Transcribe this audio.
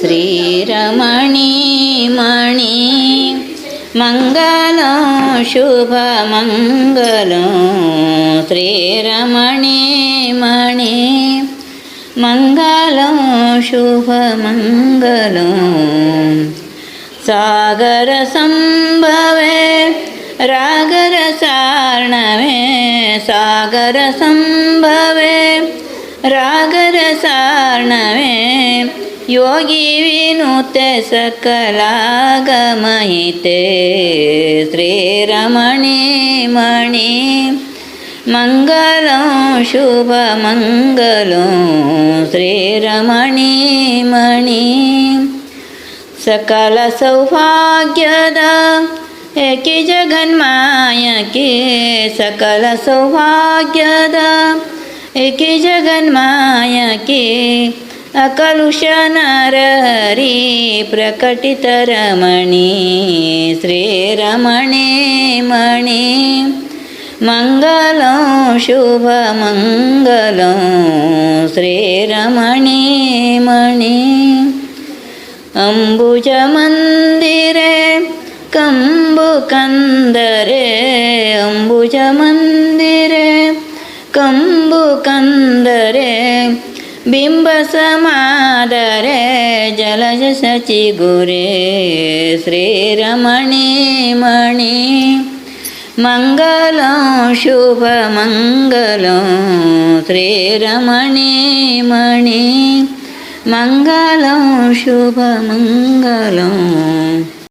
श्रीरमणी मणि मङ्गलं शुभमङ्गलं। श्रीरमणी मणि मङ्गलं शुभमङ्गलं। सागरसम्भवे रागरसार्णवे सागरसम्भवे रागरसार्णवे योगी विनुते सकलागमहिते श्रीरमणी मणि मङ्गलं शुभमङ्गलं श्रीरमणी मणि सकलसौभाग्यद एके जगन्मायके सकलसौभाग्यद एके जगन्मायके अकलुषनरहरि प्रकटितरमणि श्रीरमणे मणि। मङ्गलं शुभमङ्गलं मणि। अम्बुजमन्दिरे कम्बुकन्दरे अम्बुजमन्दिरे कम्बुकन्दरे बिम्बसमादरे जलजसचिगुरे श्रीरमणे मणि मङ्गलं शुभमङ्गलं श्रीरमणे मणि मङ्गलं शुभमङ्गलम्